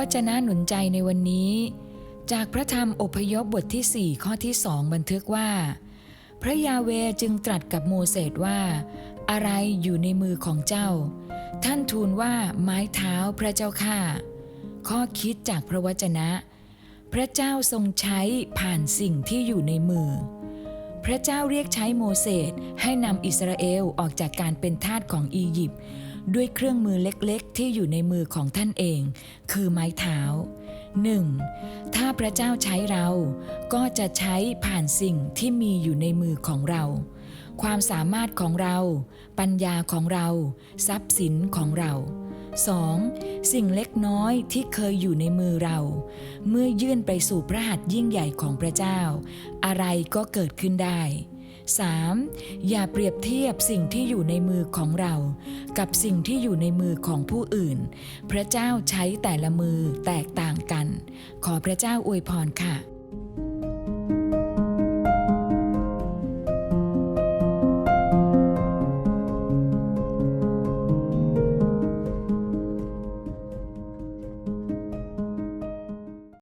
วจนะหนุนใจในวันนี้ จากพระธรรมอพยพบทที่4ข้อที่สองบันทึกว่า พระยาเวจึงตรัสกับโมเสสว่า อะไรอยู่ในมือของเจ้า ท่านทูลว่าไม้เท้าพระเจ้าข้าข้อคิดจากพระวจนะ พระเจ้าทรงใช้ผ่านสิ่งที่อยู่ในมือ ระเจ้าเรียกใช้โมเสสให้นำอิสราเอลออกจากการเป็นทาสของอียิปต์ด้วยเครื่องมือเล็กๆ ที่อยู่ในมือของท่านเอง คือไม้เท้า 1. ถ้าพระเจ้าใช้เรา ก็จะใช้ผ่านสิ่งที่มีอยู่ในมือของเรา ความสามารถของเรา ปัญญาของเรา ทรัพย์สินของเรา 2. สิ่งเล็กน้อยที่เคยอยู่ในมือเรา เมื่อยื่นไปสู่พระหัตถ์ยิ่งใหญ่ของพระเจ้า อะไรก็เกิดขึ้นได้ 3. อย่าเปรียบเทียบสิ่งที่อยู่ในมือของเรา กับสิ่งที่อยู่ในมือของผู้อื่น พระเจ้าใช้แต่ละมือแตกต่างกัน ขอพระเจ้าอวยพรค่ะ